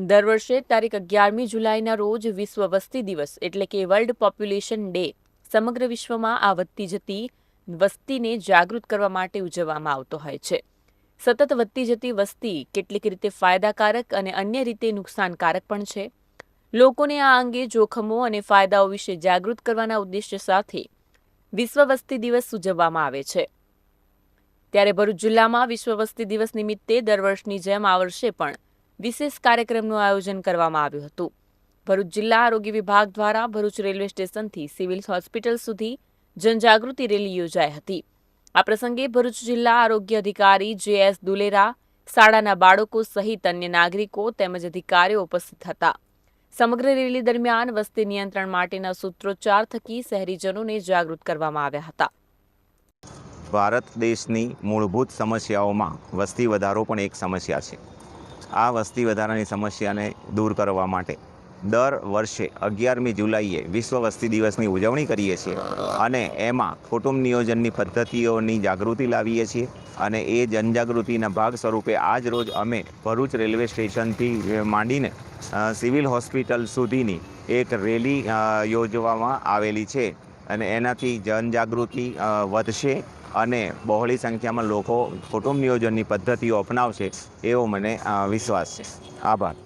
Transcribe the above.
દર વર્ષે તારીખ અગિયારમી જુલાઈના રોજ વિશ્વ વસ્તી દિવસ એટલે કે વર્લ્ડ પોપ્યુલેશન ડે સમગ્ર વિશ્વમાં આ વધતી જતી વસ્તીને જાગૃત કરવા માટે ઉજવવામાં આવતો હોય છે. સતત વધતી જતી વસ્તી કેટલીક રીતે ફાયદાકારક અને અન્ય રીતે નુકસાનકારક પણ છે. લોકોને આ અંગે જોખમો અને ફાયદાઓ વિશે જાગૃત કરવાના ઉદ્દેશ્ય સાથે વિશ્વ વસ્તી દિવસ ઉજવવામાં આવે છે. ત્યારે ભરૂચ જિલ્લામાં વિશ્વ વસ્તી દિવસ નિમિત્તે દર વર્ષની જેમ આ વર્ષે પણ વિશેષ કાર્યક્રમનું આયોજન કરવામાં આવ્યું હતું. ભરૂચ જિલ્લા આરોગ્ય વિભાગ દ્વારા ભરૂચ રેલવે સ્ટેશનથી સિવિલ હોસ્પિટલ સુધી જનજાગૃતિ રેલી યોજાઈ હતી. આ પ્રસંગે ભરૂચ જિલ્લા આરોગ્ય અધિકારી જે એસ દુલેરા, શાળાના બાળકો સહિત અન્ય નાગરિકો તેમજ અધિકારીઓ ઉપસ્થિત હતા. સમગ્ર રેલી દરમિયાન વસ્તી નિયંત્રણ માટેના સૂત્રોચ્ચાર થકી શહેરીજનોને જાગૃત કરવામાં આવ્યા હતા. ભારત દેશની મૂળભૂત સમસ્યાઓમાં વસ્તી વધારો પણ એક સમસ્યા છે. આ વસ્તી વધારાની સમસ્યાને દૂર કરવા માટે દર વર્ષે અગિયારમી જુલાઈએ વિશ્વ વસ્તી દિવસની ઉજવણી કરીએ છીએ અને એમાં કુટુંબ નિયોજનની પદ્ધતિઓની જાગૃતિ લાવીએ છીએ અને એ જનજાગૃતિના ભાગ સ્વરૂપે આજ રોજ અમે ભરૂચ રેલવે સ્ટેશનથી માંડીને સિવિલ હોસ્પિટલ સુધીની એક રેલી યોજવામાં આવેલી છે. અને એનાથી જનજાગૃતિ વધશે અને બહોળી સંખ્યામાં લોકો કુટુંબ નિયોજનની પદ્ધતિઓ અપનાવશે એવો મને વિશ્વાસ છે. આભાર.